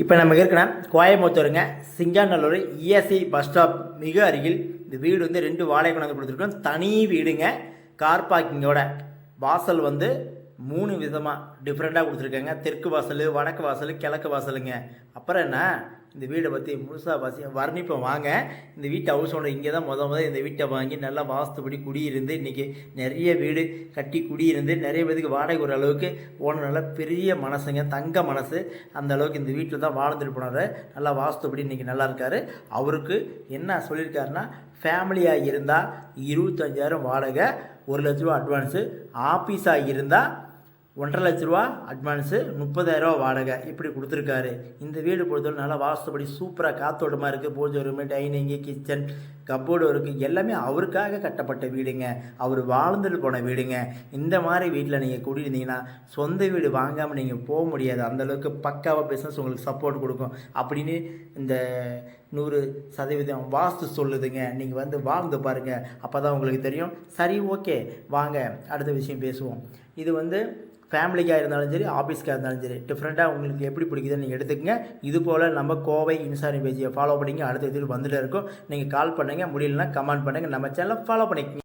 இப்போ நம்ம இருக்கிற கோயம்புத்தூருங்க சிங்காநல்லூர் இஎஸ்சி பஸ் ஸ்டாப் மிக அருகில். இந்த வீடு வந்து ரெண்டு வாடகை கொண்டாந்து கொடுத்துருக்கோம் தனி வீடுங்க. கார் பார்க்கிங்கோட வாசல் வந்து மூணு விதமாக டிஃப்ரெண்ட்டாக கொடுத்துருக்காங்க. தெற்கு வாசல் வடக்கு வாசல் கிழக்கு வாசலுங்க. அப்புறம் என்ன? இந்த வீடை பற்றி முழுசாக வாசி வர்ணிப்போம். வாங்க. இந்த வீட்டு ஹவுஸ் ஓனர் இங்கே தான் முத முத இந்த வீட்டை வாங்கி நல்லா வாஸ்துபடி குடியிருந்து இன்றைக்கி நிறைய வீடு கட்டி குடியிருந்து நிறைய பேருக்கு வாடகை ஒரு அளவுக்கு ஓனர் நல்லா பெரிய மனசுங்க தங்க மனசு. அந்த அளவுக்கு இந்த வீட்டில் தான் வாழ்ந்துட்டு போனார். நல்லா வாஸ்துபடி இன்றைக்கி நல்லா இருக்கார். அவருக்கு என்ன சொல்லியிருக்காருன்னா ஃபேமிலியாக இருந்தால் இருபத்தஞ்சாயிரம் வாடகை ஒரு லட்ச ரூபா அட்வான்ஸு ஆஃபீஸாக இருந்தால் ஒன்றரை லட்ச ரூபா அட்வான்ஸு முப்பதாயிரரூவா வாடகை இப்படி கொடுத்துருக்காரு. இந்த வீடு பொறுத்தவரை நல்லா வாஸ்துபடி சூப்பராக காத்தோட்டமாக இருக்குது பூஜை ரூமு டைனிங்கு கிச்சன் கப்போர்டு இருக்குது எல்லாமே அவருக்காக கட்டப்பட்ட வீடுங்க. அவர் வாழ்ந்துட்டு போன வீடுங்க. இந்த மாதிரி வீட்டில் நீங்கள் குடியிருந்தீங்கன்னா சொந்த வீடு வாங்காமல் நீங்கள் போக முடியாது. அந்தளவுக்கு பக்காவாக பிஸ்னஸ் உங்களுக்கு சப்போர்ட் கொடுக்கும். அப்படின்னு இந்த நூறு சதவீதம் வாஸ்து சொல்லுதுங்க. நீங்கள் வந்து வாழ்ந்து பாருங்கள் அப்போ தான் உங்களுக்கு தெரியும். சரி ஓகே. வாங்க. அடுத்த விஷயம் பேசுவோம். இது வந்து ஃபேமிலிக்காக இருந்தாலும் சரி ஆஃபீஸ்க்காக இருந்தாலும் சரி டிஃப்ரெண்ட்டாக உங்களுக்கு எப்படி பிடிக்குதுன்னு நீங்கள் எடுத்துக்கங்க. இது போல் நம்ம கோவை இன்ஸ்டாகிராம் பேஜியை ஃபாலோ பண்ணிங்க அடுத்த இதில் வந்துட்டு இருக்கும். நீங்கள் கால் பண்ணுங்கள் முடியலன்னா கமெண்ட் பண்ணுங்கள் நம்ம சேனலை ஃபாலோ பண்ணிக்கங்க.